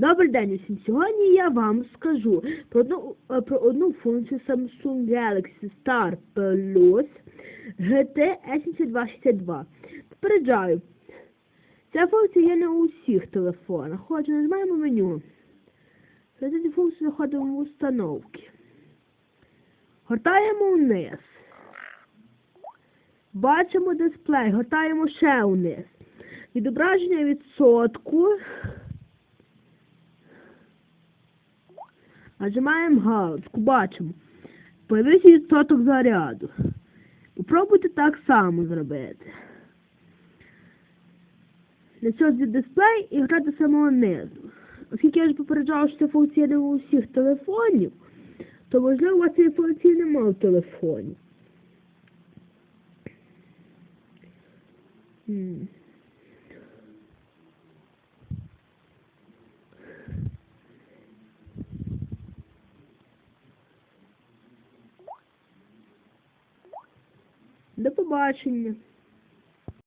Добрий день усім. Сьогодні я вам скажу про одну, е, про одну функцію Samsung Galaxy Star Plus GT S7262. Попереджаю, ця функція є не у всіх телефонах. Отже, нажимаємо меню. За ці функції заходимо в установки. Гортаємо вниз. Бачимо дисплей, гортаємо ще вниз. Відображення відсотку. Нажимаємо галочку, бачимо. Появився відсоток заряду. Попробуйте так само зробити. Цього зі дисплей і грати самого низу. Оскільки я вже попереджала, що ця функція не у всіх телефонів, то можливо у вас цієї функції немає в телефоні. До побачення.